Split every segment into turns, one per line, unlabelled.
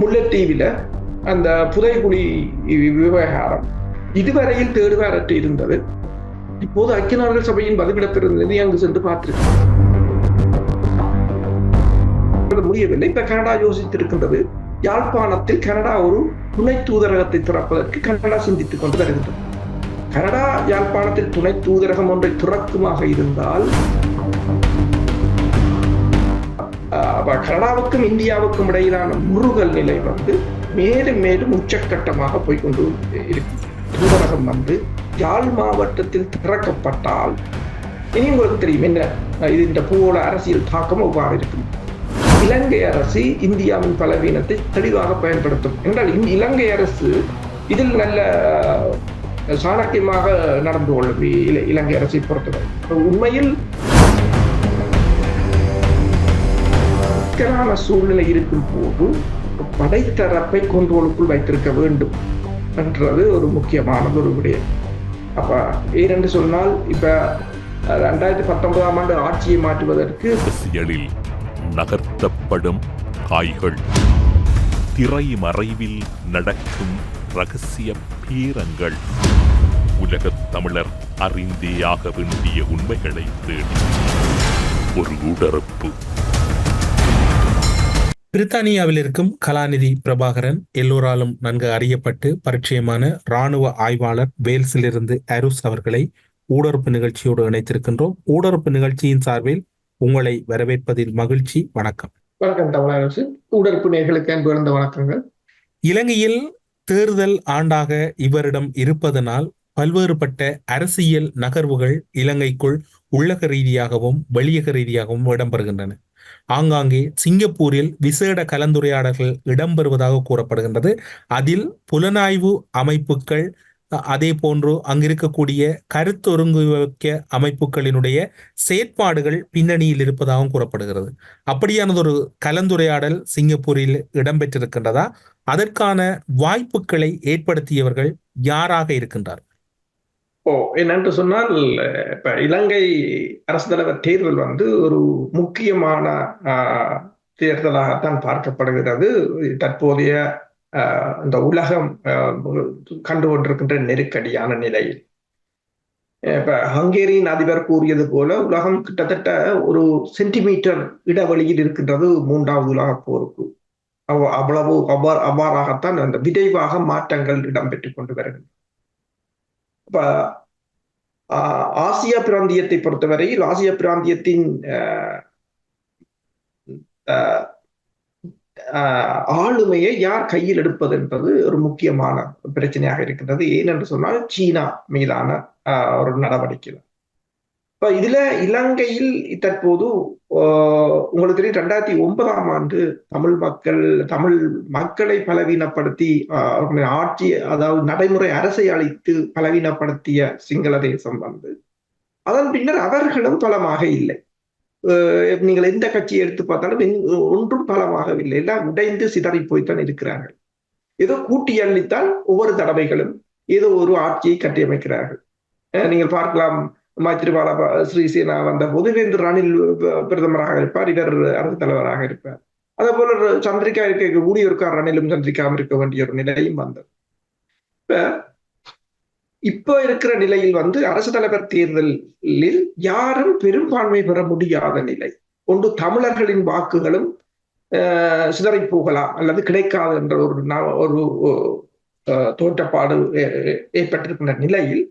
முல்லைத்தீவில் அந்த புதைகுழி விவகாரம் இதுவரையில் தேடுவாரற்று இருந்தது. இப்போது ஐக்கிய நாடுகள் சபையின் பதிவிடத்திலிருந்து அங்கு சென்று பார்த்திருக்கிறார் முடியவில்லை. இப்ப கனடா யோசித்திருக்கின்றது. யாழ்ப்பாணத்தில் கனடா ஒரு துணை தூதரகத்தை திறப்பதற்கு கனடா சிந்தித்துக் கொண்டு வருகின்றது. கனடா யாழ்ப்பாணத்தில் துணை தூதரகம் ஒன்றை துறக்குமாக இருந்தால் கனடாவுக்கும் இந்தியாவுக்கும் இடையிலான முருகல் நிலை வந்து மேலும் மேலும் உச்சக்கட்டமாக போய்கொண்டு இருக்கு. தூதரகம் வந்து யாழ் மாவட்டத்தில் திறக்கப்பட்டால் இனி உங்களுக்கு தெரியும் என்ன? இது இந்த பூவோட அரசியல் தாக்கம் எவ்வாறு இருக்கும்? இலங்கை அரசு இந்தியாவின் பலவீனத்தை தெளிவாக பயன்படுத்தும். என்றால் இலங்கை அரசு இதில் நல்ல சாணக்கியமாக நடந்து கொள்ளும். இலங்கை அரசை பொறுத்தவரை. உண்மையில் சிக்கலான சூழ்நிலை இருக்கும் போது படைத்தரப்பை கொண்டோலுக்குள் வைத்திருக்க வேண்டும் என்றது ஒரு முக்கியமானது ஒரு விடயம். அப்ப ஏனென்று சொன்னால் இப்ப ரெண்டாயிரத்தி பத்தொன்பதாம் ஆண்டு ஆட்சியை மாற்றுவதற்கு
அரசியலில் நகர்த்தப்படும் காய்கள் திரை மறைவில் நடக்கும் ரகசிய பீரங்கள். உலகத் தமிழர் அறிந்தேயாக வேண்டிய உண்மைகளை தேடி ஒரு உடறுப்பு
பிரித்தானியாவில் இருக்கும் கலாநிதி பிரபாகரன் எல்லோராலும் நன்கு அறியப்பட்டு பரிச்சயமான இராணுவ ஆய்வாளர் வேல்ஸிலிருந்து அருஸ் அவர்களை ஊடறுப்பு நிகழ்ச்சியோடு இணைத்திருக்கின்றோம். ஊடறுப்பு நிகழ்ச்சியின் சார்பில் உங்களை வரவேற்பதில் மகிழ்ச்சி. வணக்கம்.
வணக்கம் ஊடறுப்பு நேர்களுக்கு அன்பு வணக்கங்கள்.
இலங்கையில் தேர்தல் ஆண்டாக இவரிடம் இருப்பதனால் பல்வேறுபட்ட அரசியல் நகர்வுகள் இலங்கைக்குள் உள்ளக ரீதியாகவும் வெளியக ரீதியாகவும் இடம்பெறுகின்றன. ஆங்காங்கே சிங்கப்பூரில் விசேட கலந்துரையாடல்கள் இடம்பெறுவதாக கூறப்படுகின்றது. அதில் புலனாய்வு அமைப்புகள் அதே போன்று அங்கிருக்கக்கூடிய கருத்தொருங்குவிக்க அமைப்புகளினுடைய செயற்பாடுகள் பின்னணியில் இருப்பதாகவும் கூறப்படுகிறது. அப்படியானதொரு கலந்துரையாடல் சிங்கப்பூரில் இடம்பெற்றிருக்கின்றதா? அதற்கான வாய்ப்புகளை ஏற்படுத்தியவர்கள் யாராக இருக்கின்றார்
ஓ என்னென்று சொன்னால் இப்ப இலங்கை அரசு தலைவர் தேர்தல் வந்து ஒரு முக்கியமான தேர்தலாகத்தான் பார்க்கப்படுகிறது. தற்போதைய இந்த உலகம் கண்டு கொண்டிருக்கின்ற நெருக்கடியான நிலையில். இப்ப ஹங்கேரியின் அதிபர் கூறியது போல உலகம் கிட்டத்தட்ட ஒரு சென்டிமீட்டர் இடைவெளியில் இருக்கின்றது மூன்றாவது உலக போருக்கு. அவ்வளவு அபார் அபாராகத்தான் அந்த விரைவாக மாற்றங்கள் இடம்பெற்றுக் கொண்டு வருகின்றன. ஆசிய பிராந்தியத்தை பொறுத்தவரையில் ஆசியா பிராந்தியத்தின் ஆளுமையை யார் கையில் எடுப்பது என்பது ஒரு முக்கியமான பிரச்சனையாக இருக்கின்றது. ஏனென்று சொன்னால் சீனா மீதான ஒரு நடவடிக்கை இப்ப இதுல இலங்கையில் தற்போது உங்களுக்கு தெரியும் ரெண்டாயிரத்தி ஒன்பதாம் ஆண்டு தமிழ் மக்கள் தமிழ் மக்களை பலவீனப்படுத்தி ஆட்சி அதாவது நடைமுறை அரசை அளித்து பலவீனப்படுத்திய சிங்கள தேசம் வந்து அதன் பின்னர் அவர்களும் பலமாக இல்லை. நீங்கள் எந்த கட்சியை எடுத்து பார்த்தாலும் ஒன்றும் பலமாகவில்லை. எல்லாம் உடைந்து சிதறி போய்த்தான் இருக்கிறார்கள். ஏதோ கூட்டி அள்ளித்தான் ஒவ்வொரு தடவைகளும் ஏதோ ஒரு ஆட்சியை கட்டியமைக்கிறார்கள். நீங்கள் பார்க்கலாம் மைத்திரிபால ஸ்ரீசேனா வந்த போது வேந்தர் ரணில் பிரதமராக இருப்பார் இவர் அரசு தலைவராக இருப்பார். அதே போல சந்திரிகா இருக்கக்கூடிய இருக்கார் ரணிலும் சந்திரிகாவும் இருக்க வேண்டிய ஒரு நிலையும் வந்தது. இப்ப இப்ப இருக்கிற நிலையில் வந்து அரசு தலைவர் தேர்தலில் யாரும் பெரும்பான்மை பெற முடியாத நிலை. ஒன்று தமிழர்களின் வாக்குகளும் சிதறி போகலாம் அல்லது கிடைக்காது என்ற ஒரு ஒரு தோற்றப்பாடு ஏற்பட்டிருக்கின்ற நிலையில்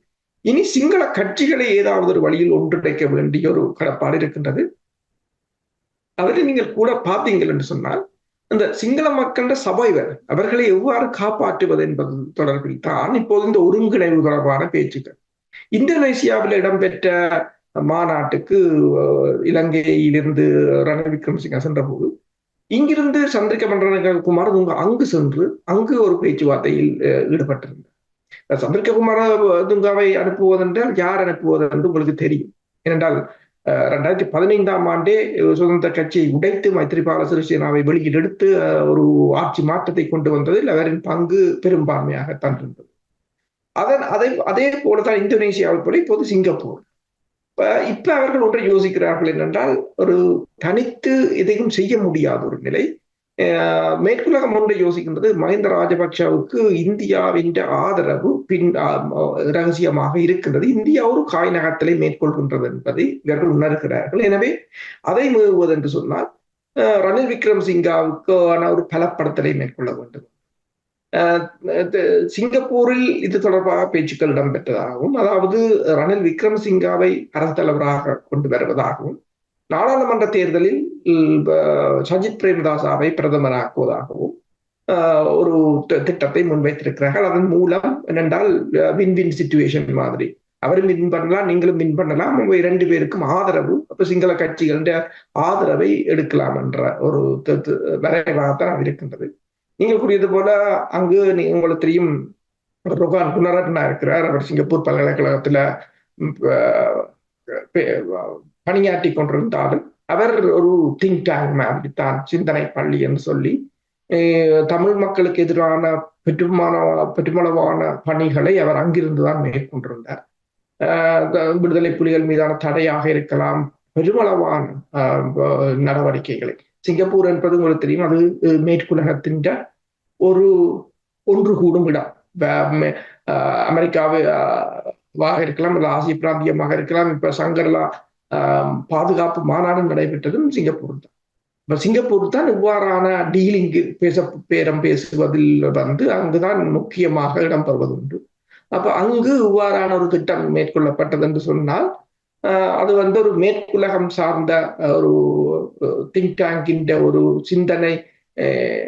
இனி சிங்கள கட்சிகளை ஏதாவது ஒரு வழியில் ஒன்றிணைக்க வேண்டிய ஒரு கடப்பாடு இருக்கின்றது. அதில் நீங்கள் கூட பார்த்தீங்கள் என்று சொன்னால் அந்த சிங்கள மக்கள சபைவர் அவர்களை எவ்வாறு காப்பாற்றுவது என்பது தொடர்பில் தான் இப்போது இந்த ஒருங்கிணைவு தொடர்பான பேச்சுக்கள். இந்தோனேசியாவில் இடம்பெற்ற மாநாட்டுக்கு இலங்கையிலிருந்து ரணில் விக்ரமசிங்க சென்ற போது இங்கிருந்து சந்திரிக்க மன்ற குமார் அங்கு சென்று அங்கு ஒரு பேச்சுவார்த்தையில் ஈடுபட்டிருந்தார். சந்திரகுமார துங்காவை அனுப்புவதென்றால் யார் அனுப்புவது என்று உங்களுக்கு தெரியும். ஏனென்றால் ரெண்டாயிரத்தி பதினைந்தாம் ஆண்டே சுதந்திர கட்சியை உடைத்து மைத்திரிபால சிறிசேனாவை வெளியிலெடுத்து ஒரு ஆட்சி மாற்றத்தை கொண்டு வந்ததில் அவரின் பங்கு பெரும்பான்மையாகத்தான் இருந்தது. அதன் அதை அதே போலதான் இந்தோனேசியாவில் போல இப்போது சிங்கப்பூர். இப்ப அவர்கள் ஒன்றை யோசிக்கிறார்கள் என்னென்றால் ஒரு தனித்து எதையும் செய்ய முடியாத ஒரு நிலை. மேற்குலகம் ஒன்றை யோசிக்கின்றது மஹிந்த ராஜபக்ஷவுக்கு இந்தியாவின் ஆதரவு பின் ரகசியமாக இருக்கின்றது இந்தியா ஒரு காய் நகர்த்தலை மேற்கொள்கின்றது என்பதை இவர்கள் உணர்கிறார்கள் எனவே அதை மீறுவது என்று சொன்னால் ரணில் ரணில் விக்ரமசிங்காவுக்கான ஒரு பலப்படுத்தலை மேற்கொள்ள வேண்டும் சிங்கப்பூரில் இது தொடர்பாக பேச்சுக்கள் இடம்பெற்றதாகவும் அதாவது ரணில் விக்ரமசிங்காவை அரசு தலைவராக கொண்டு வருவதாகவும் நாடாளுமன்ற தேர்தலில் சஜித் பிரேமதாசாவை பிரதமராக்குவதாகவும் ஒரு திட்டத்தை முன்வைத்திருக்கிறார்கள். அதன் மூலம் என்னென்றால் வின் வின் சுச்சுவேஷன் மாதிரி. அவரும் வின் பண்ணலாம் நீங்களும் வின் பண்ணலாம். உங்க இரண்டு பேருக்கும் ஆதரவு. அப்ப சிங்கள கட்சிகளின் ஆதரவை எடுக்கலாம் என்ற ஒரு தி- தி- வரைவாகத்தான் இருக்கின்றது. நீங்கள் கூறியது போல அங்கு நீ- உங்களுக்கு தெரியும் ரொகான் குணரட்னா இருக்கிறார். அவர் சிங்கப்பூர் பல்கலைக்கழகத்துல பணியாற்றி கொண்டிருந்தாலும் அவர் ஒரு திங்க் டேங்க் மாதிரித்தான் சிந்தனை பள்ளி என்று சொல்லி அஹ், தமிழ் மக்களுக்கு எதிரான பெற்றுமான பெற்றுமளவான பணிகளை அவர் அங்கிருந்து தான் மேற்கொண்டிருந்தார் விடுதலை புலிகள் மீதான தடையாக இருக்கலாம் பெருமளவான அஹ், நடவடிக்கைகளை. சிங்கப்பூர் என்பது உங்களுக்கு தெரியும் அது மேற்குலகத்தின் ஒரு ஒன்று கூடும் இடம். அமெரிக்காவாக வாக இருக்கலாம் அல்லது ஆசிய பிராந்தியமாக இருக்கலாம் இப்ப சங்கர்லா பாதுகாப்பு மாநாடு நடைபெற்றதும் சிங்கப்பூர் தான். இப்ப சிங்கப்பூர் தான் இவ்வாறான டீலிங் பேச பேரம் பேசுவதில் வந்து அங்குதான் முக்கியமாக இடம்பெறுவது உண்டு. அப்ப அங்கு இவ்வாறான ஒரு திட்டம் மேற்கொள்ளப்பட்டது என்று சொன்னால் ஆஹ், அது வந்து ஒரு மேற்குலகம் சார்ந்த ஒரு திங்க் டேங்கின்ற ஒரு சிந்தனை அஹ்,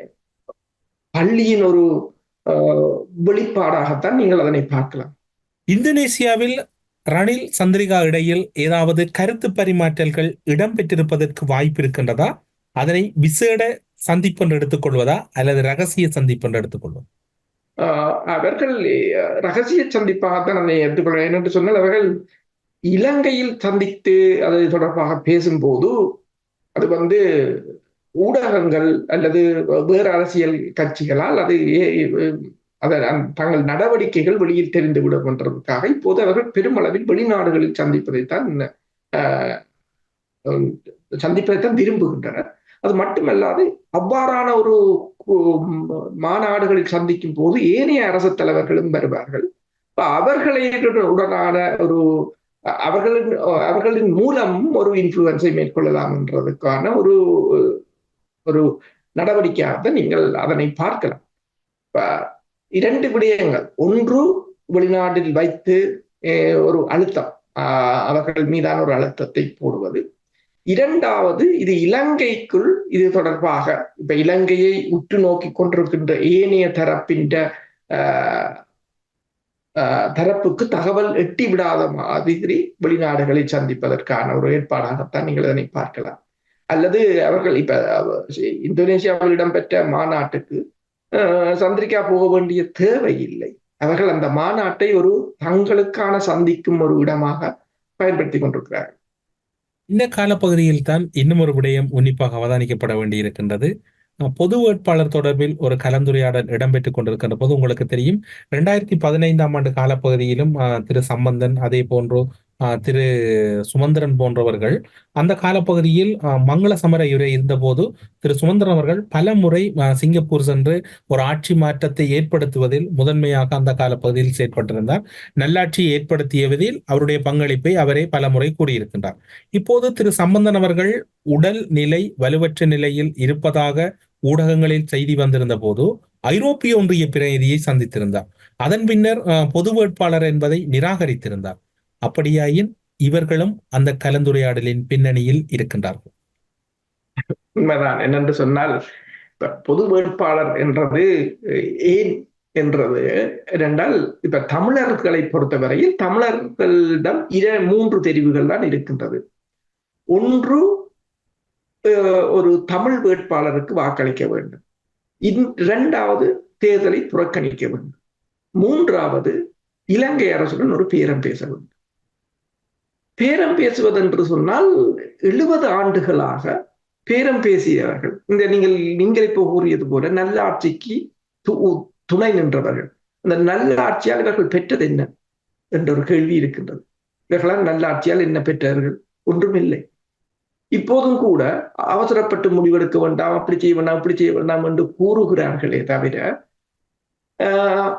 பள்ளியின் ஒரு ஆஹ், வெளிப்பாடாகத்தான் நீங்கள் அதனை பார்க்கலாம்.
இந்தோனேசியாவில் ரணில் சந்திரிகா இடையில் ஏதாவது கருத்து பரிமாற்றல்கள் இடம்பெற்றிருப்பதற்கு வாய்ப்பு இருக்கின்றதா? அதனை விசேட சந்திப்பென்று எடுத்துக்கொள்வதா அல்லது ரகசிய சந்திப்பென்று எடுத்துக்கொள்வதா
ஆஹ் அவர்கள் ரகசிய சந்திப்பாக தான் அதை எடுத்துக்கொள்ள என்று சொன்னால் அவர்கள் இலங்கையில் சந்தித்து அது தொடர்பாக பேசும்போது அது வந்து ஊடகங்கள் அல்லது வேறு அரசியல் கட்சிகளால் அது ஏ- அதை தங்கள் நடவடிக்கைகள் வெளியில் தெரிந்து விட என்றதுக்காக இப்போது அவர்கள் பெருமளவில் வெளிநாடுகளில் சந்திப்பதைத்தான் சந்திப்பதைத்தான் விரும்புகின்றனர். அது மட்டுமல்லாது அவ்வாறான ஒரு மாநாடுகளில் சந்திக்கும் போது ஏனைய அரசு தலைவர்களும் வருவார்கள். இப்ப அவர்களை உடனான ஒரு அவர்களின் அவர்களின் மூலம் ஒரு இன்ஃப்ளூயன்ஸை மேற்கொள்ளலாம் என்றதுக்கான ஒரு ஒரு நடவடிக்கையாக நீங்கள் அதனை பார்க்கலாம். இரண்டு விடயங்கள். ஒன்று வெளிநாட்டில் வைத்து ஒரு அழுத்தம். ஆஹ், அவர்கள் மீதான ஒரு அழுத்தத்தை போடுவது. இரண்டாவது இது இலங்கைக்குள் இது தொடர்பாக இப்ப இலங்கையை உற்று நோக்கி கொண்டிருக்கின்ற ஏனைய தரப்பின் ஆஹ், ஆஹ், தரப்புக்கு தகவல் எட்டி விடாத மாதிரி வெளிநாடுகளை சந்திப்பதற்கான ஒரு ஏற்பாடாகத்தான் நீங்கள் இதனை பார்க்கலாம். அல்லது அவர்கள் இப்ப இந்தோனேசியாவில் இடம்பெற்ற மாநாட்டுக்கு சந்திரிக்கா போக வேண்டிய தேவை இல்லை அவர்கள் அந்த மாநாட்டை ஒரு தங்களுக்கான சந்திக்கும் ஒரு இடமாக பயன்படுத்தி கொண்டிருக்கிறார்கள்.
இந்த காலப்பகுதியில் தான் இன்னும் ஒரு விடயம் உன்னிப்பாக அவதானிக்கப்பட வேண்டியிருக்கின்றது. பொது வேட்பாளர் தொடர்பில் ஒரு கலந்துரையாடல் இடம்பெற்றுக் கொண்டிருக்கின்ற போது உங்களுக்கு தெரியும் ரெண்டாயிரத்தி பதினைந்தாம் ஆண்டு காலப்பகுதியிலும் திரு சம்பந்தன் அதே போன்று திரு சுமந்திரன் போன்றவர்கள். அந்த காலப்பகுதியில் மங்கள மங்கள சமரயுரை இருந்தபோது திரு சுமந்திரன் அவர்கள் பல முறை அஹ், சிங்கப்பூர் சென்று ஒரு ஆட்சி மாற்றத்தை ஏற்படுத்துவதில் முதன்மையாக அந்த காலப்பகுதியில் செயற்பட்டிருந்தார். நல்லாட்சியை ஏற்படுத்தியவதில் அவருடைய பங்களிப்பை அவரே பல முறை கூறியிருக்கின்றார். இப்போது திரு சம்பந்தன் அவர்கள் உடல் நிலை வலுவற்ற நிலையில் இருப்பதாக ஊடகங்களில் செய்தி வந்திருந்த போது ஐரோப்பிய ஒன்றிய பிரதிநிதியை சந்தித்திருந்தார். அதன் பின்னர் அஹ், பொது வேட்பாளர் என்பதை நிராகரித்திருந்தார். அப்படியாயின் இவர்களும் அந்த கலந்துரையாடலின் பின்னணியில் இருக்கின்றார்கள்.
உண்மைதான். என்னென்று சொன்னால் பொது வேட்பாளர் என்றது ஏன் என்றது? என்றால் இப்ப தமிழர்களை பொறுத்தவரையில் தமிழர்களிடம் இர மூன்று தெரிவுகள் தான் இருக்கின்றது. ஒன்று அஹ், ஒரு தமிழ் வேட்பாளருக்கு வாக்களிக்க வேண்டும். இன் இரண்டாவது தேர்தலை புறக்கணிக்க வேண்டும். மூன்றாவது இலங்கை அரசுடன் ஒரு பேரம் பேச வேண்டும். பேரம் பேசுவதென்று சொன்னால் எழுபது ஆண்டுகளாக பேரம் பேசியவர்கள். இந்த நீங்கள் நீங்கள் இப்போ கூறியது போல நல்லாட்சிக்கு து- துணை நின்றவர்கள். அந்த நல்லாட்சியால் இவர்கள் பெற்றது என்ன? என்ற ஒரு கேள்வி இருக்கின்றது. இவர்களால் நல்லாட்சியால் என்ன பெற்றார்கள் ஒன்றுமில்லை. இப்போதும் கூட அவசரப்பட்டு முடிவெடுக்க வேண்டாம் அப்படி செய்ய வேண்டாம் அப்படி செய்ய வேண்டாம் என்று கூறுகிறார்களே தவிர ஆஹ்,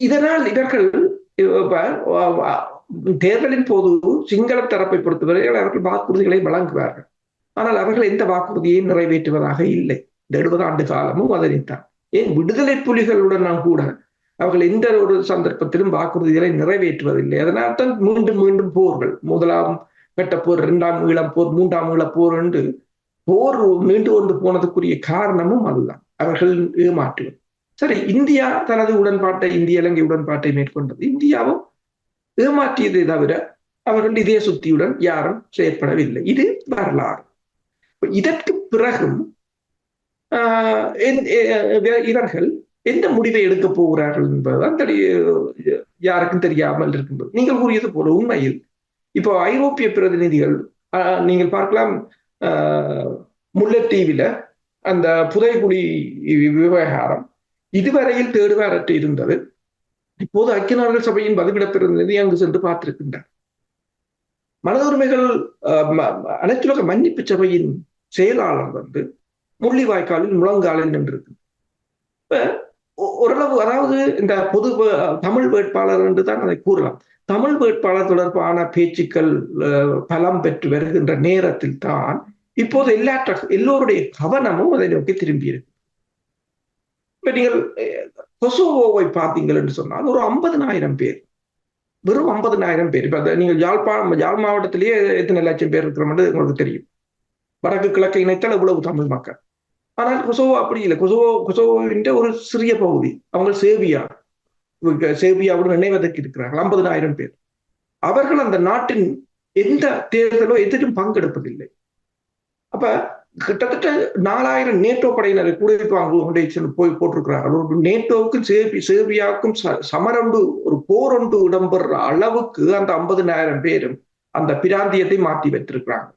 இதனால் இவர்கள் தேர்தலின் போது சிங்கள தரப்பை பொறுத்தவரை அவர்கள் வாக்குறுதிகளை வழங்குவார்கள். ஆனால் அவர்கள் எந்த வாக்குறுதியையும் நிறைவேற்றுவதாக இல்லை. இந்த எழுபது ஆண்டு காலமும் அதனைத்தான் ஏன் விடுதலை புலிகளுடன் கூட அவர்கள் எந்த ஒரு சந்தர்ப்பத்திலும் வாக்குறுதிகளை நிறைவேற்றுவதில்லை. அதனால் தான் மீண்டும் மீண்டும் போர்கள். முதலாம் கட்ட போர் இரண்டாம் ஈழம் போர் மூன்றாம் ஈழ போர் என்று போர் நீண்டு கொண்டு போனதுக்குரிய காரணமும் அதுதான். அவர்கள் ஏமாற்றுவது சரி இந்தியா தனது உடன்பாட்டை இந்திய இலங்கை உடன்பாட்டை மேற்கொண்டது. இந்தியாவும் ஏமாற்றியதை தவிர அவர்கள் இதே சுத்தியுடன் யாரும் செயற்படவில்லை. இது வரலாறு. இதற்கு பிறகும் ஆஹ் இவர்கள் எந்த முடிவை எடுக்க போகிறார்கள் என்பதுதான் தெரிய யாருக்கும் தெரியாமல் இருக்கின்றது நீங்கள் கூறியது போல உண்மையில் இப்போ ஐரோப்பிய பிரதிநிதிகள் ஆஹ், நீங்கள் பார்க்கலாம் ஆஹ், முல்லைத்தீவில அந்த புதைகுழி விவகாரம் இதுவரையில் தேடுவாரற்று இருந்தது. இப்போது ஐக்கிய நாடுகள் சபையின் பதிவிட பிரதிநிதி அங்கு சென்று பார்த்திருக்கின்றார் மனித உரிமைகள் அனைத்துலக மன்னிப்பு சபையின் செயலாளர் வந்து முள்ளிவாய்க்காலில் முழங்காலில் நின்றிருக்கு இப்ப ஓரளவு அதாவது இந்த பொது தமிழ் வேட்பாளர் என்று தான் அதை கூறலாம். தமிழ் வேட்பாளர் தொடர்பான பேச்சுக்கள் அஹ், பலம் பெற்று வருகின்ற நேரத்தில் தான் இப்போது எல்லா எல்லோருடைய கவனமும் அதை நோக்கி திரும்பி இப்ப நீங்கள் கொசோவோவை பார்த்தீங்கள் என்று சொன்னால் ஒரு ஐம்பதனாயிரம் பேர். வெறும் ஐம்பதனாயிரம் பேர். இப்ப நீங்கள் யாழ்ப்பாணம் யாழ் மாவட்டத்திலேயே எத்தனை லட்சம் பேர் இருக்கிறோம்னு உங்களுக்கு தெரியும். வடக்கு கிழக்கு இணைத்தால் இவ்வளவு தமிழ் மக்கள். ஆனால் கொசோவோ அப்படி இல்லை. கொசோவோ கொசோவோவின் ஒரு சிறிய பகுதி. அவங்க சேவியா இவங்க சேவியாவுடன் இணைவதற்கு இருக்கிறார்கள். ஐம்பதனாயிரம் பேர். அவர்கள் அந்த நாட்டின் எந்த தேர்தலோ எதிலும் பங்கெடுப்பதில்லை. அப்ப கிட்டத்தட்ட நாலாயிரம் நேட்டோ படையினரை கூட சென்று போய் போட்டிருக்கிறார்கள் நேட்டோவுக்கு நேட்டோவுக்கும் சேபி சேவியாவுக்கும் ச- சமரொண்டு ஒரு போரொண்டு இடம்பெற அளவுக்கு அந்த ஐம்பதுனாயிரம் பேரும் அந்த பிராந்தியத்தை மாற்றி வைத்திருக்கிறாங்க.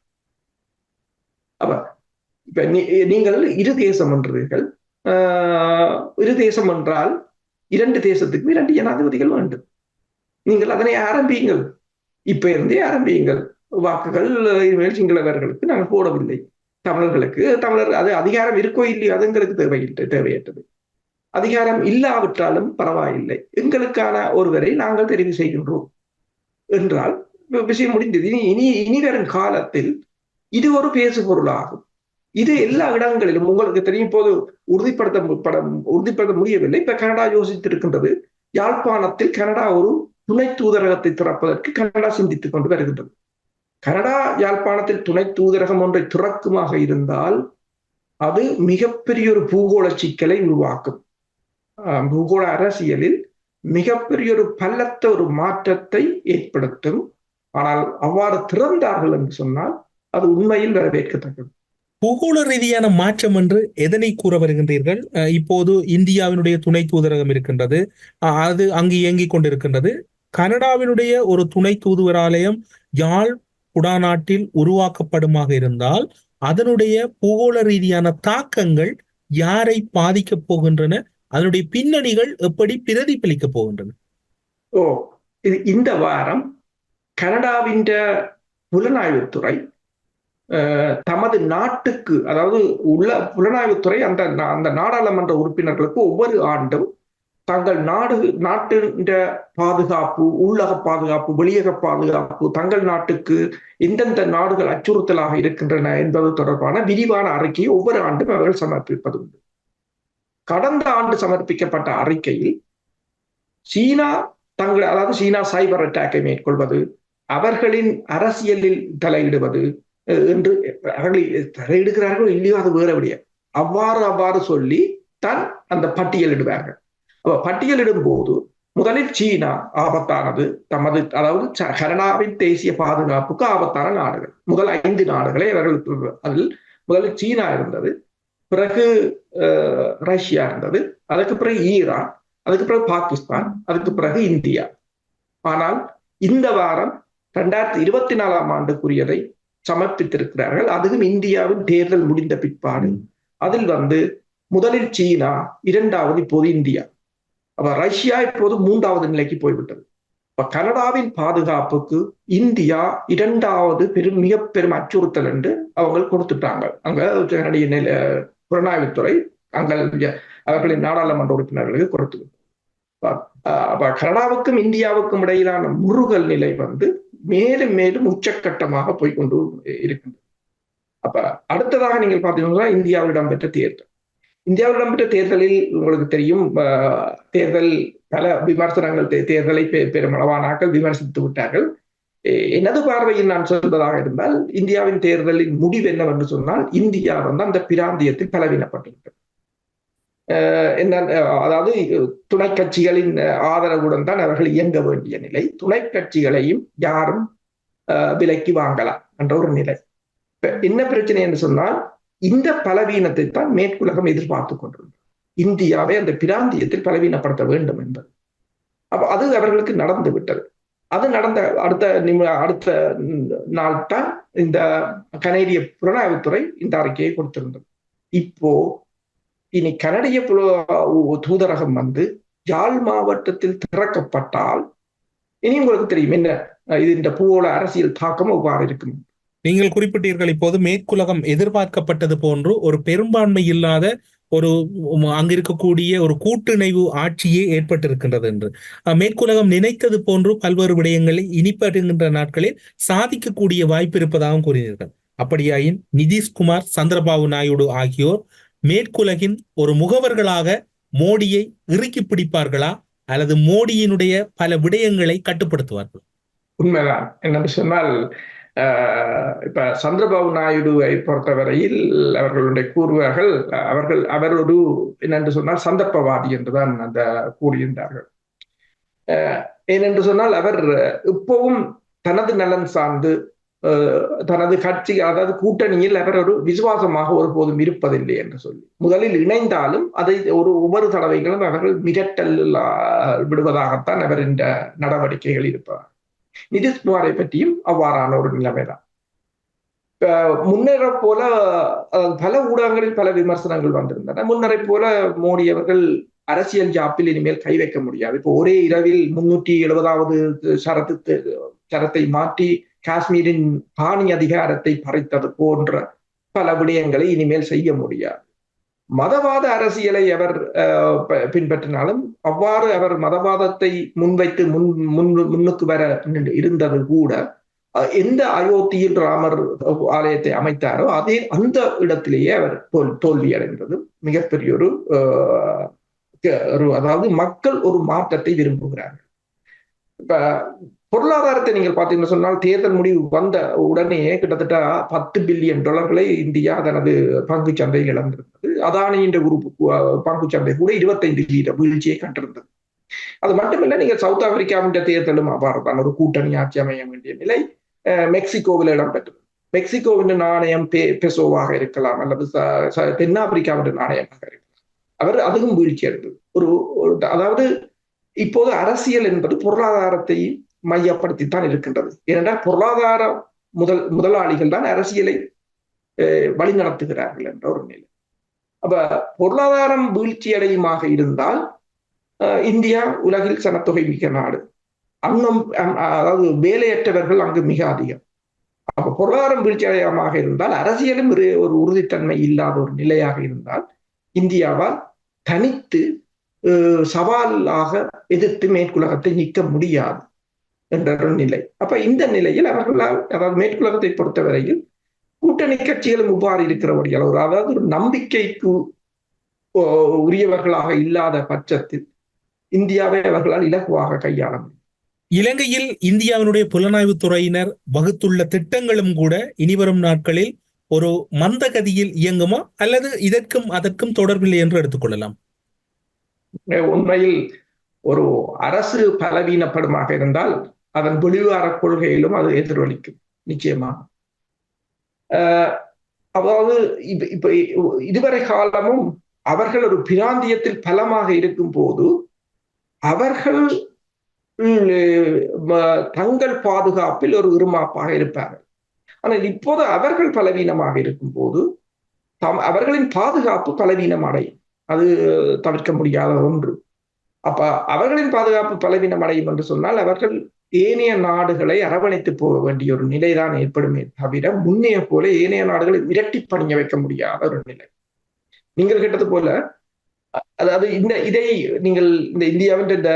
அப்ப இப்ப நீ- நீங்கள் இரு தேசம் என்றீர்கள் ஆஹ் இரு தேசம் என்றால் இரண்டு தேசத்துக்கு இரண்டு ஜனாதிபதிகள் வேண்டும். நீங்கள் அதனை ஆரம்பியுங்கள். இப்ப இருந்தே ஆரம்பியுங்கள். வாக்குகள் இனிமேல் சிங்களவர்களுக்கு நாங்கள் போடவில்லை. தமிழர்களுக்கு தமிழர் அது அதிகாரம் இருக்கோ இல்லையோ அதுங்களுக்கு தேவை தேவையில்லை தேவையற்றது. அதிகாரம் இல்லாவிட்டாலும் பரவாயில்லை. எங்களுக்கான ஒருவரை நாங்கள் தெரிவு செய்கின்றோம். என்றால் விஷயம் முடிந்தது. இனி இனி இனி வரும் காலத்தில் இது ஒரு பேசு பொருளாகும் இது எல்லா இடங்களிலும் உங்களுக்கு தெரியும் போது உறுதிப்படுத்த படம் உறுதிப்படுத்த முடியவில்லை. இப்ப கனடா யோசித்திருக்கின்றது. யாழ்ப்பாணத்தில் கனடா ஒரு துணை தூதரகத்தை திறப்பதற்கு கனடா சிந்தித்துக் கொண்டு வருகின்றது. கனடா யாழ்ப்பாணத்தில் துணை தூதரகம் ஒன்றை துறக்குமாக இருந்தால் அது மிகப்பெரிய ஒரு பூகோள சிக்கலை உருவாக்கும். ஆஹ் பூகோள அரசியலில் மிகப்பெரிய ஒரு பல்லத்த ஒரு மாற்றத்தை ஏற்படுத்தும். ஆனால் அவ்வாறு திறந்தார்கள் என்று சொன்னால் அது உண்மையில் வரவேற்கத்தக்கது.
பூகோள ரீதியான மாற்றம் என்று எதனை கூற வருகின்றீர்கள்? இப்போது இந்தியாவினுடைய துணை தூதரகம் இருக்கின்றது. அது அங்கு இயங்கிக் கொண்டிருக்கின்றது. கனடாவினுடைய ஒரு துணை தூதுவராலயம் யாழ் குடாநாட்டில் உருவாக்கப்படுமாக இருந்தால் அதனுடைய பூகோள ரீதியான தாக்கங்கள் யாரை பாதிக்கப் போகின்றன? அதனுடைய பின்னணிகள் எப்படி பிரதிபலிக்கப் போகின்றன?
ஓ இது இந்த வாரம் கனடாவின் புலனாய்வுத்துறை தமது நாட்டுக்கு அதாவது உள்ள புலனாய்வுத்துறை அந்த அந்த நாடாளுமன்ற உறுப்பினர்களுக்கு ஒவ்வொரு ஆண்டும் தங்கள் நாடு நாட்டின்ற பாதுகாப்பு உள்ளக பாதுகாப்பு வெளியக பாதுகாப்பு தங்கள் நாட்டுக்கு எந்தெந்த நாடுகள் அச்சுறுத்தலாக இருக்கின்றன என்பது தொடர்பான விரிவான அறிக்கையை ஒவ்வொரு ஆண்டும் அவர்கள் சமர்ப்பிப்பது உண்டு. கடந்த ஆண்டு சமர்ப்பிக்கப்பட்ட அறிக்கையில் சீனா தங்கள் அதாவது சீனா சைபர் அட்டாக்கை மேற்கொள்வது அவர்களின் அரசியலில் தலையிடுவது அஹ், என்று அவர்கள் தலையிடுகிறார்களோ இல்லையோ அது வேற விடிய அவ்வாறு அவ்வாறு சொல்லி தான் அந்த பட்டியலிடுவார்கள். அப்ப பட்டியலிடும் போது முதலில் சீனா ஆபத்தானது தமது அதாவது ச- கனடாவின் தேசிய பாதுகாப்புக்கு ஆபத்தான நாடுகள் முதல் ஐந்து நாடுகளை அவர்கள் அதில் முதலில் சீனா இருந்தது பிறகு ரஷ்யா இருந்தது அதுக்கு பிறகு ஈரான் அதுக்கு பிறகு பாகிஸ்தான் அதுக்கு பிறகு இந்தியா ஆனால் இந்த வாரம் ரெண்டாயிரத்தி இருபத்தி நாலாம் ஆண்டுக்குரியதை சமர்ப்பித்திருக்கிறார்கள் அதுவும் இந்தியாவின் தேர்தல் முடிந்த பிற்பாடு அதில் வந்து முதலில் சீனா இரண்டாவது இப்போது இந்தியா அப்ப ரஷ்யா இப்போது மூன்றாவது நிலைக்கு போய்விட்டது. இப்ப கனடாவின் பாதுகாப்புக்கு இந்தியா இரண்டாவது பெரும் மிக பெரும் அச்சுறுத்தல் என்று அவங்க கொடுத்துட்டாங்க. அங்க கனடிய நில புலனாய்வுத்துறை அங்க அவர்களின் நாடாளுமன்ற உறுப்பினர்களுக்கு கொடுத்து அப்ப கனடாவுக்கும் இந்தியாவுக்கும் இடையிலான முருகல் நிலை வந்து மேலும் மேலும் உச்சக்கட்டமாக போய்கொண்டு இருக்கின்றது. அப்ப அடுத்ததாக நீங்கள் பார்த்தீங்கன்னா இந்தியாவில் இடம்பெற்ற தேர்தல். இந்தியாவில் இடம்பெற்ற தேர்தலில் உங்களுக்கு தெரியும் தேர்தல் பல விமர்சனங்கள் தேர்தலை பெருமளவானாக்கள் விமர்சித்து விட்டார்கள். எனது பார்வையில் நான் சொல்வதாக இருந்தால் இந்தியாவின் தேர்தலின் முடிவு என்னவென்று சொன்னால் இந்தியா வந்து அந்த பிராந்தியத்தில் பலவீனப்பட்டிருக்கிறது என்ன அதாவது துணை கட்சிகளின் ஆதரவுடன் தான் அவர்கள் இயங்க வேண்டிய நிலை. துணை கட்சிகளையும் யாரும் விலைக்கு வாங்கலாம் என்ற ஒரு நிலை. என்ன பிரச்சனை என்று சொன்னால் இந்த பலவீனத்தை தான் மேற்குலகம் எதிர்பார்த்து கொண்டிருந்தது. இந்தியாவை அந்த பிராந்தியத்தில் பலவீனப்படுத்த வேண்டும் என்பது. அப்ப அது அவர்களுக்கு நடந்து விட்டது. அது நடந்த அடுத்த நிமி அடுத்த நாள் தான் இந்த கனேடிய புலனாய்வுத்துறை இந்த அறிக்கையை கொடுத்திருந்தது. இப்போ இனி கனடிய தூதரகம் வந்து யாழ் மாவட்டத்தில் திறக்கப்பட்டால் இனி உங்களுக்கு தெரியும் என்ன இது இந்த பூவோல அரசியல் தாக்கம் எவ்வாறு இருக்கும்.
நீங்கள் குறிப்பிட்டீர்கள் இப்போது மேற்குலகம் எதிர்பார்க்கப்பட்டது போன்று ஒரு பெரும்பான்மை இல்லாத ஒரு அங்கிருக்கக்கூடிய ஒரு கூட்டிணைவு ஆட்சியே ஏற்பட்டிருக்கின்றது என்று. மேற்குலகம் நினைத்தது போன்று பல்வேறு விடயங்களை இனிப்படுகின்ற நாட்களில் சாதிக்கக்கூடிய வாய்ப்பு இருப்பதாகவும் கூறினீர்கள். அப்படியாயின் நிதிஷ்குமார் சந்திரபாபு நாயுடு ஆகியோர் மேற்குலகின் ஒரு முகவர்களாக மோடியை இறுக்கி பிடிப்பார்களா? அல்லது மோடியினுடைய பல விடயங்களை கட்டுப்படுத்துவார்கள்?
உண்மைதான். என்னன்னு சொன்னால் இப்ப சந்திரபாபு நாயுடுவை பொறுத்தவரையில் அவர்களுடைய கூறுவார்கள் அவர்கள் அவர் ஒரு என்னென்று சொன்னால் சந்தர்ப்பவாதி என்றுதான் அந்த கூறியிருந்தார்கள் ஏனென்று சொன்னால் அவர் இப்பவும் தனது நலன் சார்ந்து தனது கட்சி அதாவது கூட்டணியில் அவர் ஒரு விசுவாசமாக ஒருபோதும் இருப்பதில்லை என்று சொல்லி முதலில் இணைந்தாலும் அதை ஒரு ஒவ்வொரு தடவைகளும் அவர்கள் மிரட்டல் விடுவதாகத்தான் அவர் இந்த நடவடிக்கைகள் இருப்பார். நிதிஷ்குமாரை பற்றியும் அவ்வாறான ஒரு நிலைமைதான் முன்னரை போல பல ஊடகங்களில் பல விமர்சனங்கள் வந்திருந்தன. முன்னரை போல மோடி அவர்கள் அரசியல் ஜாப்பில் இனிமேல் கை வைக்க முடியாது. இப்போ ஒரே இரவில் முன்னூற்றி எழுபதாவது சரத்து சரத்தை மாற்றி காஷ்மீரின் பாணி அதிகாரத்தை பறித்தது போன்ற பல விடயங்களை இனிமேல் செய்ய முடியாது. மதவாத அரசியலை அவர் பின்பற்றினாலும் அவ்வாறு அவர் மதவாதத்தை முன்வைத்து முன் முன் முன்னுக்கு வர இருந்தது கூட எந்த அயோத்தியில் ராமர் ஆலயத்தை அமைத்தாரோ அதே அந்த இடத்திலேயே அவர் தோல் தோல்வி அடைந்தது மிகப்பெரிய ஒரு ஒரு அதாவது மக்கள் ஒரு மாற்றத்தை விரும்புகிறார்கள். இப்ப பொருளாதாரத்தை நீங்கள் பார்த்தீங்கன்னு சொன்னால் தேர்தல் முடிவு வந்த உடனே கிட்டத்தட்ட பத்து பில்லியன் டாலர்களை இந்தியா தனது பங்கு சந்தையில் இழந்திருந்தது அதானியின் குரூப் பங்கு சந்தை கூட இருபத்தைந்து வீத வீழ்ச்சியை கண்டிருந்தது. அது மட்டுமில்லை நீங்கள் சவுத் ஆப்பிரிக்காவின் தேர்தலும் அவ்வாறு ஒரு கூட்டணி ஆட்சி அமைய வேண்டிய நிலை மெக்சிகோவில் இடம்பெற்றது. மெக்சிகோவின் நாணயம் பெ பெசோவாக இருக்கலாம் அல்லது தென்னாப்பிரிக்காவின் நாணயமாக இருக்கலாம். அவர் அதுவும் வீழ்ச்சி அடைந்தது. ஒரு அதாவது இப்போது அரசியல் என்பது பொருளாதாரத்தை மையப்படுத்தித்தான் இருக்கின்றது. ஏனென்றால் பொருளாதார முதல் முதலாளிகள் தான் அரசியலை வழிநடத்துகிறார்கள் என்ற ஒரு நிலை. அப்ப பொருளாதாரம் வீழ்ச்சி அடையுமாக இருந்தால் இந்தியா உலகில் சனத்தொகை மிக நாடு. அங்கும் அதாவது வேலையற்றவர்கள் அங்கு மிக அதிகம். அப்ப பொருளாதாரம் வீழ்ச்சி அடையமாக இருந்தால் அரசியலும் ஒரு ஒரு உறுதித்தன்மை இல்லாத ஒரு நிலையாக இருந்தால் இந்தியாவால் தனித்து சவாலாக எதிர்த்து மேற்குலகத்தை நிற்க முடியாது. என்ற ஒரு நிலை. அப்ப இந்த நிலையில் அவர்களால் அதாவது மேற்குலகத்தை பொறுத்தவரையில் கூட்டணி கட்சிகளும் இவ்வாறு இருக்கிறபடியால் ஒரு அதாவது ஒரு நம்பிக்கைக்கு உரியவர்களாக இல்லாத பட்சத்தில் இந்தியாவை அவர்களால் இலகுவாக கையாள முடியும்.
இலங்கையில் இந்தியாவினுடைய புலனாய்வு துறையினர் வகுத்துள்ள திட்டங்களும் கூட இனிவரும் நாட்களில் ஒரு மந்தகதியில் இயங்குமா? அல்லது இதற்கும் அதற்கும் தொடர்பில்லை என்று எடுத்துக்கொள்ளலாம்.
உண்மையில் ஒரு அரசு பலவீனப்படுமாக இருந்தால் அதன் வெளிவார கொள்கையிலும் அது எதிரொலிக்கும் நிச்சயமாக அதாவது இப்ப இப்ப இதுவரை காலமும் அவர்கள் ஒரு பிராந்தியத்தில் பலமாக இருக்கும் போது அவர்கள் தங்கள் பாதுகாப்பில் ஒரு இருமாப்பாக இருப்பார்கள். ஆனால் இப்போது அவர்கள் பலவீனமாக இருக்கும் போது தம் அவர்களின் பாதுகாப்பு பலவீனம் அடையும் அது தவிர்க்க முடியாத ஒன்று. அப்ப அவர்களின் பாதுகாப்பு பலவீனம் அடையும் என்று சொன்னால் அவர்கள் ஏனைய நாடுகளை அரவணைத்து போக வேண்டிய ஒரு நிலைதான் ஏற்படுமே தவிர முன்னைய போல ஏனைய நாடுகளை விரட்டி பணிய வைக்க முடியாத ஒரு நிலை. நீங்கள் கேட்டது போல அதாவது இந்த இதை நீங்கள் இந்த இந்தியாவின் இந்த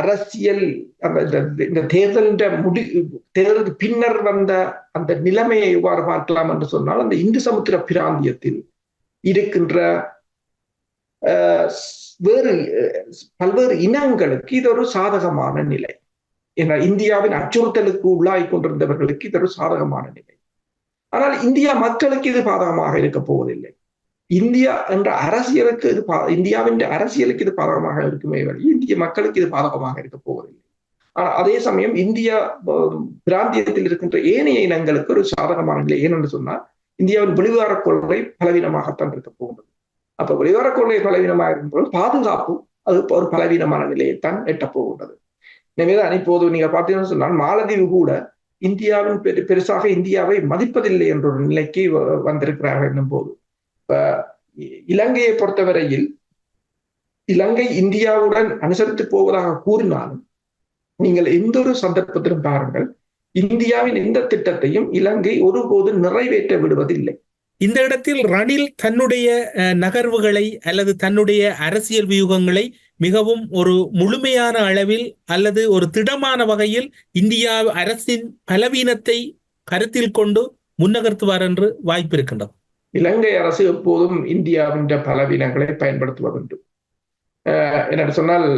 அரசியல் அந்த இந்த- தேர்தலின்ற தேர்தல் முடி தேர்தலுக்கு பின்னர் வந்த அந்த நிலைமையை எவ்வாறு பார்க்கலாம் என்று சொன்னால் அந்த இந்து சமுத்திர பிராந்தியத்தில் இருக்கின்ற அஹ், வேறு அஹ், பல்வேறு இனங்களுக்கு இது ஒரு சாதகமான நிலை. ஏன்னா இந்தியாவின் அச்சுறுத்தலுக்கு உள்ளாகி கொண்டிருந்தவர்களுக்கு இது ஒரு சாதகமான நிலை. ஆனால் இந்தியா மக்களுக்கு இது பாதகமாக இருக்க போவதில்லை. இந்தியா என்ற அரசியலுக்கு இது பா- இந்தியாவின் அரசியலுக்கு இது பாதகமாக இருக்குமே வழி இந்திய மக்களுக்கு இது பாதகமாக இருக்க போவதில்லை. ஆனால் அதே சமயம் இந்தியா பிராந்தியத்தில் இருக்கின்ற ஏனைய இனங்களுக்கு ஒரு சாதகமான நிலை. ஏனென்று சொன்னால் இந்தியாவின் வெளிவார கொள்கை பலவீனமாகத்தான் இருக்க போகின்றது. அப்ப வெளிவார கொள்கை பலவீனமாக இருக்கும்போது பாதுகாப்பு அது ஒரு பலவீனமான நிலையைத்தான் எட்டப் போகின்றது. எனவேதான் இப்போது நீங்க பார்த்தீங்கன்னு சொன்னால் மாலதீவு கூட இந்தியாவின் பெரு- பெருசாக இந்தியாவை மதிப்பதில்லை என்ற ஒரு நிலைக்கு வந்திருக்கிறார்கள் என்னும் போது இலங்கையை பொறுத்தவரையில் இலங்கை இந்தியாவுடன் அனுசரித்து போவதாக கூறினாலும் நீங்கள் எந்த ஒரு சந்தர்ப்பத்திலும் பாருங்கள் இந்தியாவின் எந்த திட்டத்தையும் இலங்கை ஒருபோது நிறைவேற்ற விடுவதில்லை.
இந்த இடத்தில் ரணில் தன்னுடைய நகர்வுகளை அல்லது தன்னுடைய அரசியல் வியூகங்களை மிகவும் ஒரு முழுமையான அளவில் அல்லது ஒரு திடமான வகையில் இந்தியா அரசின் பலவீனத்தை கருத்தில் கொண்டு முன்னகர்த்துவார் என்று வாய்ப்பு இருக்கின்றது
இலங்கை அரசு எப்போதும் இந்தியாவின் பலவீனங்களை பயன்படுத்துவதுண்டு என்ன என்னென்னு சொன்னால்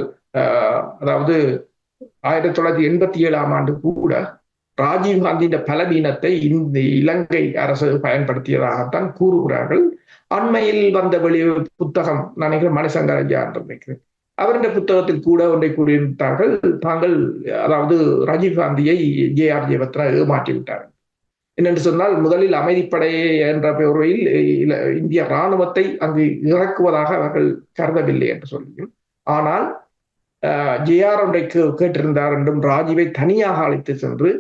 அதாவது ஆயிரத்தி தொள்ளாயிரத்தி எண்பத்தி ஏழாம் ஆண்டு கூட ராஜீவ் காந்தியின் பலவீனத்தை இந்த இலங்கை அரசு பயன்படுத்தியதாகத்தான் கூறுகிறார்கள். அண்மையில் வந்த வெளி புத்தகம் நான் நினைக்கிறேன் மணிசங்கர் ஐயா என்று நினைக்கிறேன். அவருடைய புத்தகத்தில் கூட ஒன்றை கூறியிருந்தார்கள். தாங்கள் அதாவது ராஜீவ் காந்தியை ஜே ஆர் ஜெயவத்ரா ஏமாற்றி விட்டார்கள் என்னென்று சொன்னால் முதலில் அமைதிப்படையே என்ற பெயரில் இந்திய ராணுவத்தை அங்கு இறக்குவதாக அவர்கள் கருதவில்லை என்று சொல்லியும் ஆனால் ஜேஆர் ஒன்றை கே- கேட்டிருந்தார் என்றும் ராஜீவை தனியாக அழைத்து சென்று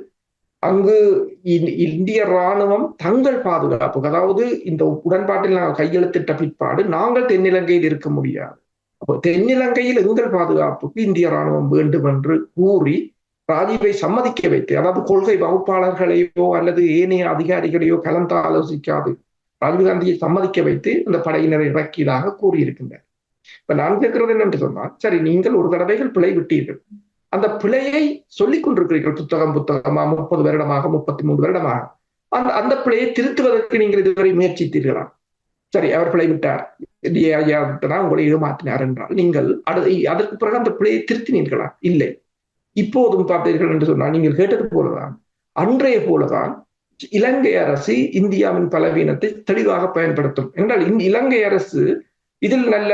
அங்கு இந்- இந்திய ராணுவம் தங்கள் பாதுகாப்பு அதாவது இந்த உடன்பாட்டில் நாங்கள் கையெழுத்திட்ட பிற்பாடு நாங்கள் தென்னிலங்கையில் இருக்க முடியாது. அப்போ தென்னிலங்கையில் எங்கள் பாதுகாப்புக்கு இந்திய ராணுவம் வேண்டும் என்று கூறி ராஜீவை சம்மதிக்க வைத்து அதாவது கொள்கை வகுப்பாளர்களையோ அல்லது ஏனைய அதிகாரிகளையோ கலந்து ஆலோசிக்காது ராஜீவ் காந்தியை சம்மதிக்க வைத்து அந்த படையினரை இறக்கியதாக கூறியிருக்கின்றார் இப்ப நான் கேட்கிறது என்னென்று சொன்னால் சரி நீங்கள் ஒரு தடவைகள் பிழை விட்டீர்கள். அந்த பிழையை சொல்லிக் கொண்டிருக்கிறீர்கள் புத்தகம் புத்தகமா முப்பது வருடமாக முப்பத்தி மூன்று வருடமாக. அந்த அந்த பிழையை திருத்துவதற்கு நீங்கள் இதுவரை முயற்சித்தீர்களா? சரி அவர் பிழை விட்டார். தான் உங்களை ஏமாற்றினார் என்றால் நீங்கள் அதற்கு பிறகு அந்த பிழையை திருத்தினீர்களா? இல்லை. இப்போதும் பார்த்தீர்கள் என்று சொன்னால் நீங்கள் கேட்டது போலதான். அன்றைய போலதான் இலங்கை அரசு இந்தியாவின் பலவீனத்தை தெளிவாக பயன்படுத்தும். என்றால் இந்த இலங்கை அரசு இதில் நல்ல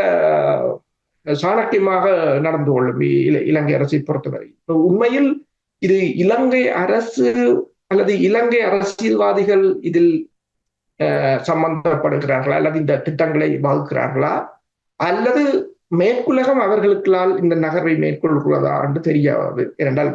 சாணக்கியமாக நடந்து கொள்ளும் இலங்கை அரசை பொறுத்தவரை. உண்மையில் இது இலங்கை அரசு அல்லது இலங்கை அரசியல்வாதிகள் இதில் சம்பந்தப்படுகிறார்களா அல்லது இந்த திட்டங்களை வகுக்கிறார்களா? அல்லது மேற்குலகம் அவர்களுக்களால் இந்த நகர்வை மேற்கொள்கிறதா என்று தெரியாது. ஏனென்றால்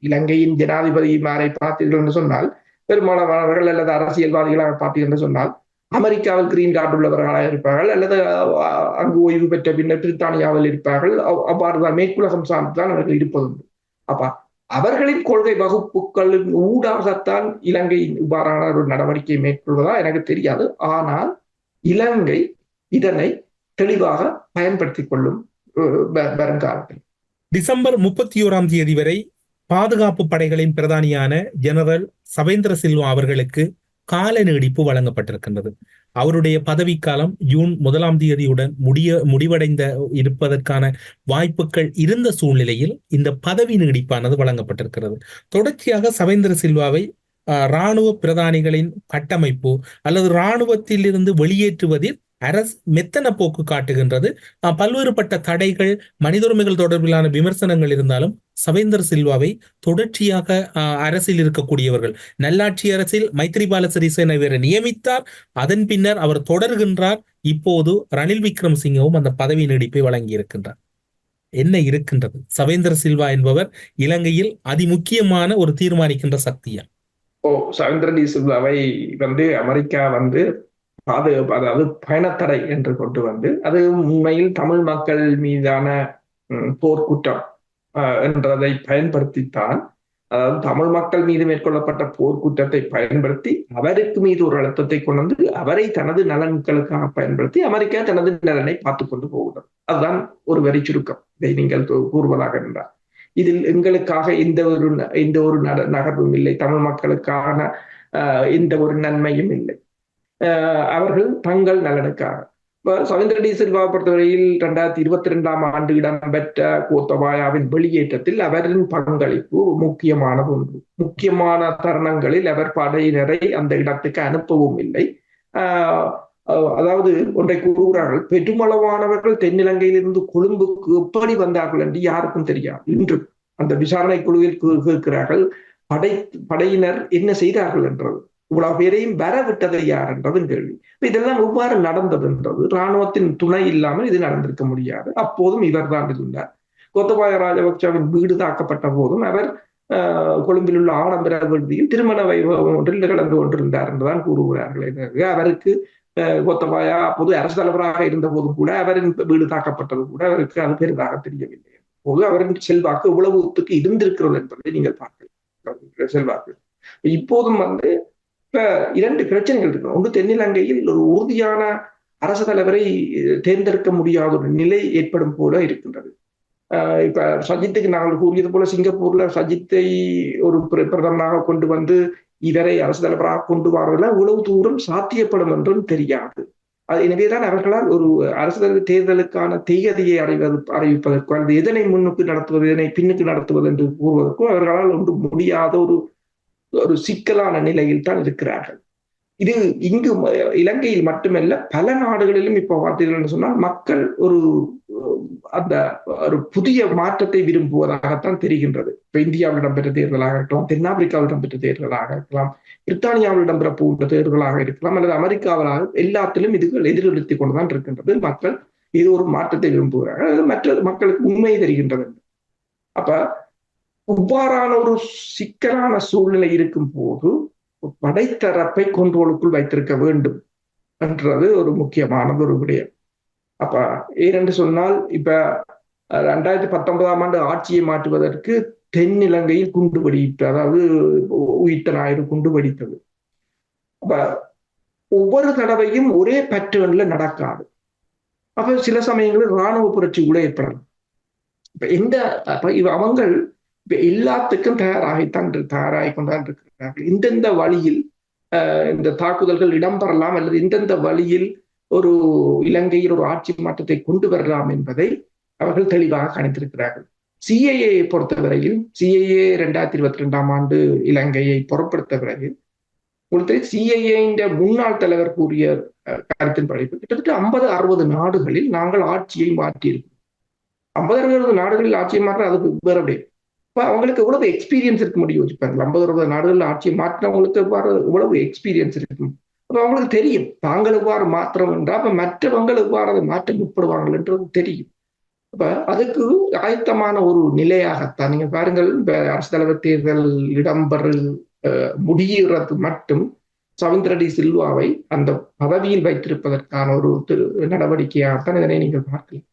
இலங்கையின் ஜனாதிபதி இ- பார்த்தீர்கள் என்று சொன்னால் பெரும்பாலானவர்கள் அல்லது அரசியல்வாதிகளாக பார்த்தீர்கள் என்று சொன்னால் அமெரிக்காவில் கிரீன் கார்டு உள்ளவர்களாக இருப்பார்கள் அல்லது அஹ், அங்கு ஓய்வு பெற்ற பின்னர் பிரித்தானியாவில் இருப்பார்கள். அவ்- அவ்வாறுதான் மேற்குலகம் சார்ந்து தான் அவர்கள் இருப்பதுண்டு. அப்பா அவர்களின் கொள்கை வகுப்புகளின் ஊடாகத்தான் இலங்கை இவ்வாறான ஒரு நடவடிக்கை மேற்கொள்வதா எனக்கு தெரியாது. ஆனால் இலங்கை இதனை தெளிவாக பயன்படுத்திக் கொள்ளும் வருங்காலத்தில்
டிசம்பர் முப்பத்தி ஓராம் தேதி வரை பாதுகாப்பு படைகளின் பிரதானியான ஜெனரல் சவேந்திர சில்வா அவர்களுக்கு கால நீடிப்பு வழங்கப்பட்டிருக்கின்றது. அவருடைய பதவிக்காலம் ஜூன் முதலாம் தேதியுடன் முடிய முடிவடைந்த இருப்பதற்கான வாய்ப்புகள் இருந்த சூழ்நிலையில் இந்த பதவி நீடிப்பானது வழங்கப்பட்டிருக்கிறது. தொடர்ச்சியாக சவேந்திர சில்வாவை இராணுவ ராணுவ பிரதானிகளின் கட்டமைப்பு அல்லது இராணுவத்திலிருந்து வெளியேற்றுவதில் அரசு மெத்தன போக்கு காட்டுகின்றது. பல்வேறுபட்ட தடைகள் மனித உரிமைகள் தொடர்பிலான விமர்சனங்கள் இருந்தாலும் சவேந்தர் சில்வாவை தொடர்ச்சியாக அரசில் இருக்கக்கூடியவர்கள். நல்லாட்சி அரசில் மைத்ரிபால சிறிசேன சிறிசேனவரை நியமித்தார். அதன் பின்னர் அவர் தொடர்கின்றார். இப்போது ரணில் விக்ரம் சிங்கவும் அந்த பதவி நீடிப்பை வழங்கியிருக்கின்றார். என்ன இருக்கின்றது? சவேந்திர சில்வா என்பவர் இலங்கையில் அதிமுக்கியமான ஒரு தீர்மானிக்கின்ற சக்தியா
ஓ சவேந்திர டி சில்வாவை வந்து அமெரிக்கா வந்து அது அதாவது பயணத்தடை என்று கொண்டு வந்து அது உண்மையில் தமிழ் மக்கள் மீதான போர்க்குற்றம் என்றதை பயன்படுத்தித்தான் அதாவது தமிழ் மக்கள் மீது மேற்கொள்ளப்பட்ட போர்க்குற்றத்தை பயன்படுத்தி அவருக்கு மீது ஒரு அழுத்தத்தை கொண்டு வந்து அவரை தனது நலன்களுக்காக பயன்படுத்தி அமெரிக்கா தனது நலனை பார்த்து கொண்டு போகிறது அதுதான் ஒரு வரி சுருக்கம். இதை நீங்கள் கூறுவதாக என்றார் இதில் எங்களுக்காக எந்த ஒரு ந- எந்த ஒரு நகர்வும் இல்லை. தமிழ் மக்களுக்கான ஆஹ், எந்த ஒரு நன்மையும் இல்லை. அவர்கள் தங்கள் நலனுக்காக. இப்ப சவேந்திர டி சில்வா பொறுத்தவரையில் இரண்டாயிரத்தி இருபத்தி ரெண்டாம் ஆண்டு இடம்பெற்ற கோத்தபாயாவின் வெளியேற்றத்தில் அவரின் பங்களிப்பு முக்கியமானது ஒன்று. முக்கியமான தருணங்களில் அவர் படையினரை அந்த இடத்துக்கு அனுப்பவும் இல்லை. ஆஹ் அதாவது ஒன்றை கூறுகிறார்கள் பெருமளவானவர்கள் தென்னிலங்கையிலிருந்து கொழும்புக்கு எப்படி வந்தார்கள் என்று யாருக்கும் தெரியாது. இன்று அந்த விசாரணை குழுவில் கேட்கிறார்கள் படை படையினர் என்ன செய்தார்கள் என்றது இவ்வளவு பேரையும் வர விட்டது யார் என்றதும் கேள்வி. இதெல்லாம் எவ்வாறு நடந்தது என்றது இராணுவத்தின் துணை இல்லாமல் இது நடந்திருக்க முடியாது. அப்போதும் இவர்தான் இருந்தார். கோத்தபாய ராஜபக்சவின் வீடு தாக்கப்பட்ட போதும் அவர் ஆஹ், கொழும்பில் உள்ள ஆடம்பர விடுதியில் திருமண வைபவம் ஒன்றில் கலந்து கொண்டிருந்தார் என்றுதான் கூறுகிறார்கள். அவருக்கு கோத்தபாயா பொது அரசு தலைவராக இருந்த போதும் கூட அவரின் வீடு தாக்கப்பட்டது கூட அவருக்கு அது பெரிதாக தெரியவில்லை. போது அவரின் செல்வாக்கு இவ்வளவுத்துக்கு இருந்திருக்கிறது என்பதை நீங்கள் பார்க்கலாம். செல்வாக்கு. இப்போதும் வந்து இப்ப இரண்டு பிரச்சனைகள் இருக்கு. ஒன்று தென்னிலங்கையில் ஒரு உறுதியான அரசு தலைவரை தேர்ந்தெடுக்க முடியாத ஒரு நிலை ஏற்படும் போல இருக்கின்றது. ஆஹ் இப்ப சஜித்துக்கு நாங்கள் கூறியது போல சிங்கப்பூர்ல சஜித்தை ஒரு பிர- பிரதமராக கொண்டு வந்து இவரை அரசு தலைவராக கொண்டு வரதுல உளவு தூரம் சாத்தியப்படும் என்றும் தெரியாது. அது எனவேதான் அவர்களால் ஒரு அரசு தலைவர் தேர்தலுக்கான தேதியை அறிவது அறிவிப்பதற்கோ அல்லது எதனை முன்னுக்கு நடத்துவது எதனை பின்னுக்கு நடத்துவது என்று கூறுவதற்கோ அவர்களால் ஒன்று முடியாத ஒரு ஒரு சிக்கலான நிலையில் தான் இருக்கிறார்கள். இது இங்கு இலங்கையில் மட்டுமல்ல பல நாடுகளிலும் இப்ப பார்த்தீர்கள் என்று சொன்னால் மக்கள் ஒரு அந்த ஒரு புதிய மாற்றத்தை விரும்புவதாகத்தான் தெரிகின்றது. இப்ப இந்தியாவில் இடம்பெற்ற தேர்தலாக இருக்கலாம் தென்னாப்பிரிக்காவில் இடம்பெற்ற தேர்தலாக இருக்கலாம் பிரித்தானியாவில் இடம்பெற போன்ற தேர்தலாக இருக்கலாம் அல்லது அமெரிக்காவிலாக எல்லாத்திலும் இதுகள் எதிரொலித்துக் கொண்டுதான் இருக்கின்றது. மக்கள் இது ஒரு மாற்றத்தை விரும்புகிறார்கள் அது மற்ற மக்களுக்கு உண்மை தெரிகின்றது. அப்ப இவ்வாறான ஒரு சிக்கலான சூழ்நிலை இருக்கும் போது படைத்தரப்பை கொண்டோளுக்குள் வைத்திருக்க வேண்டும் என்றது ஒரு முக்கியமானது ஒரு விடயம். அப்ப ஏனென்று சொன்னால் இப்ப அஹ், ரெண்டாயிரத்தி பத்தொன்பதாம் ஆண்டு ஆட்சியை மாற்றுவதற்கு தென்னிலங்கையில் குண்டு வெடித்து அதாவது உயிர்த்த ஞாயிறு குண்டு வெடித்தது. அப்ப ஒவ்வொரு தடவையும் ஒரே பேட்டர்ன்ல நடக்காது. அப்ப சில சமயங்களில் இராணுவ புரட்சி கூட ஏற்படலாம். இப்ப எந்த அவங்கள் எல்லாத்துக்கும் தயாராகித்தான் தயாராகி கொண்டுதான் இருக்கிறார்கள் இந்தெந்த வழியில் இந்த தாக்குதல்கள் இடம்பெறலாம் அல்லது இந்தெந்த வழியில் ஒரு இலங்கையில் ஒரு ஆட்சி மாற்றத்தை கொண்டு வரலாம் என்பதை அவர்கள் தெளிவாக கணித்திருக்கிறார்கள். சிஐஏ பொறுத்தவரையில் சிஐஏ ரெண்டாயிரத்தி இருபத்தி ரெண்டாம் ஆண்டு இலங்கையை பொருட்படுத்த பிறகு உங்களுக்கு சிஐஏ முன்னாள் தலைவர் கூறிய கருத்தின் படைப்பு கிட்டத்தட்ட ஐம்பது அறுபது நாடுகளில் நாங்கள் ஆட்சியை மாற்றியிருக்கோம் ஐம்பது அறுபது நாடுகளில் ஆட்சியை மாற்ற அதுக்கு வேறு அப்படியே அவங்களுக்கு எவ்வளவு எக்ஸ்பீரியன்ஸ் இருக்க முடியும்? யோசிப்பாங்க ஐம்பது அறுபது நாடுகளில் ஆட்சியை மாற்றினவங்களுக்கு எவ்வாறு எவ்வளவு எக்ஸ்பீரியன்ஸ் இருக்கும்? அப்போ அவங்களுக்கு தெரியும். தாங்கள் எவ்வாறு மாற்றம் என்றால் அப்ப மற்றவங்கள் எவ்வாறு அதை மாற்ற முற்படுவார்கள் என்றது தெரியும். அப்ப அதுக்கு ஆயத்தமான ஒரு நிலையாகத்தான். நீங்க பாருங்கள் இப்போ அரசு தலைவர் தேர்தல் இடம்பெற முடிகிறது மட்டும் சவுந்தரடி சில்வாவை அந்த பதவியில் வைத்திருப்பதற்கான ஒரு திரு- நடவடிக்கையாகத்தான் இதனை நீங்கள் பார்க்கலாம்.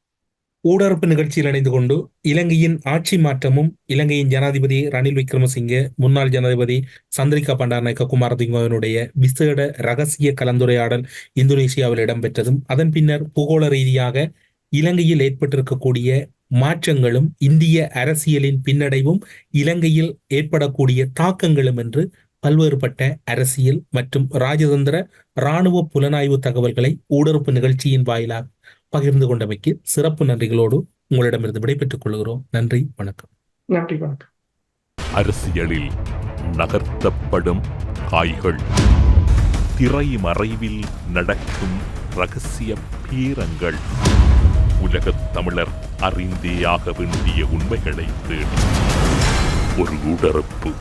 ஊடறுப்பு நிகழ்ச்சியில் இணைந்து கொண்டு இலங்கையின் ஆட்சி மாற்றமும் இலங்கையின் ஜனாதிபதி ரணில் விக்ரமசிங்கே முன்னாள் ஜனாதிபதி சந்திரிகா பண்டாரநாயக்க குமாரதுங்கவனுடைய விசேட ரகசிய கலந்துரையாடல் இந்தோனேசியாவில் இடம்பெற்றதும் அதன் பின்னர் பூகோள ரீதியாக இலங்கையில் ஏற்பட்டிருக்கக்கூடிய மாற்றங்களும் இந்திய அரசியலின் பின்னடைவும் இலங்கையில் ஏற்படக்கூடிய தாக்கங்களும் என்று பல்வேறுபட்ட அரசியல் மற்றும் ராஜதந்திர இராணுவ புலனாய்வு தகவல்களை ஊடறுப்பு நிகழ்ச்சியின் வாயிலாக பகிர்ந்து கொண்டமைக்கு சிறப்பு நன்றிகளோடு உங்களிடமிருந்து விடைபெற்றுக் கொள்கிறோம். நன்றி வணக்கம்.
நன்றி வணக்கம்.
அரசியலில் நகர்த்தப்படும் காய்கள். திரைமறைவில் நடக்கும் ரகசிய பீரங்கள். உலகத் தமிழர் அறிந்தேயாக வேண்டிய உண்மைகளை தேடி. ஒரு உடறுப்பு